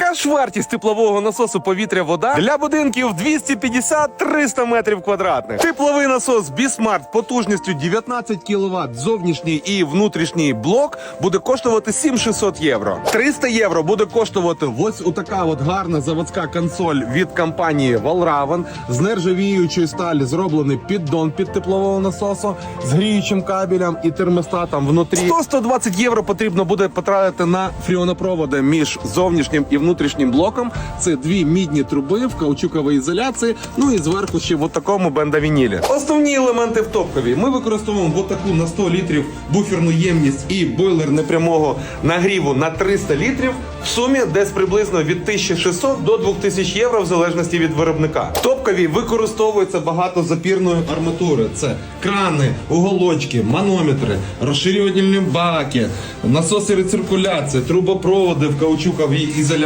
Яка ж вартість теплового насосу повітря вода для будинків 250-300 метрів квадратних? Тепловий насос Бісмарт потужністю 19 кВт, зовнішній і внутрішній блок буде коштувати 7600 євро. 300 євро буде коштувати ось отака от гарна заводська консоль від компанії Valraven з нержавіючої сталі зроблений піддон під теплового насосу з гріючим кабелем і термостатом внутрі. 100-120 євро потрібно буде потратити на фріонопроводи між зовнішнім і внутрішнім блоком. Це дві мідні труби в каучуковій ізоляції. Ну і зверху ще в отакому бендавінілі. Основні елементи в топкові. Ми використовуємо отаку на 100 літрів буферну ємність і бойлер непрямого нагріву на 300 літрів. В сумі десь приблизно від 1600 до 2000 євро, в залежності від виробника. В топкові використовується багато запірної арматури. Це крани, уголочки, манометри, розширювальні баки, насоси рециркуляції, трубопроводи в каучуковій ізоляції,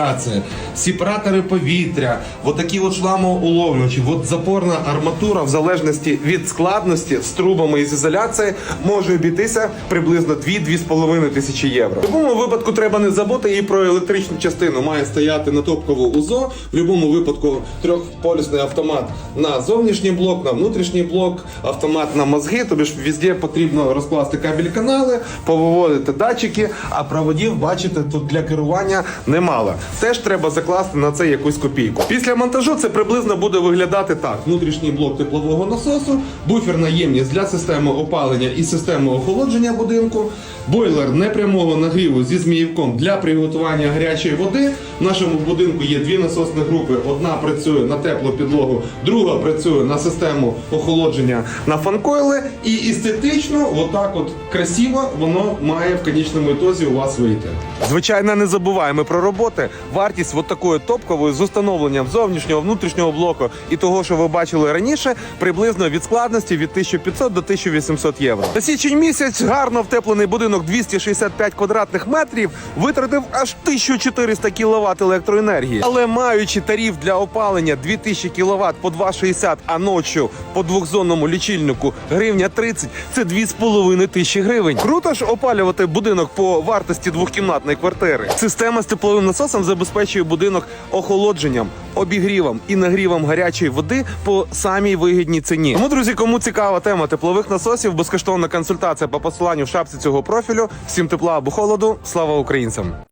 сепаратори повітря, отакі от шламоуловлювачі. От запорна арматура, в залежності від складності з трубами із ізоляції, може обійтися приблизно 2-2,5 тисячі євро. В будь-якому випадку треба не забути і про електричну частину. Має стояти на топкову УЗО. В будь-якому випадку трьохполюсний автомат на зовнішній блок, на внутрішній блок, автомат на мозги. Тобі ж везде потрібно розкласти кабель канали, повиводити датчики, а проводів, бачите, тут для керування немало. Теж треба закласти на це якусь копійку. Після монтажу це приблизно буде виглядати так: внутрішній блок теплового насосу, буферна ємність для системи опалення і системи охолодження будинку, бойлер непрямого нагріву зі зміївком для приготування гарячої води. В нашому будинку є дві насосні групи. Одна працює на теплу підлогу, друга працює на систему охолодження на фанкойли. І естетично, отак от красиво, воно має в конечному ітозі у вас вийти. Звичайно, не забуваємо про роботи. Вартість от такої топкової з установленням зовнішнього внутрішнього блоку і того, що ви бачили раніше, приблизно від складності від 1500 до 1800 євро. За січень місяць гарно втеплений будинок 265 квадратних метрів витратив аж 1400 кВт електроенергії. Але маючи тариф для опалення 2000 кВт по 2,60, а ночі по двохзонному лічильнику гривня 30, це 2,5 тисячі гривень. Круто ж опалювати будинок по вартості двохкімнатної квартири. Система з тепловим насосом забезпечує будинок охолодженням, обігрівом і нагрівом гарячої води по самій вигідній ціні. Тому, друзі, кому цікава тема теплових насосів, безкоштовна консультація по посиланню в шапці цього профілю. Всім тепла або холоду. Слава українцям!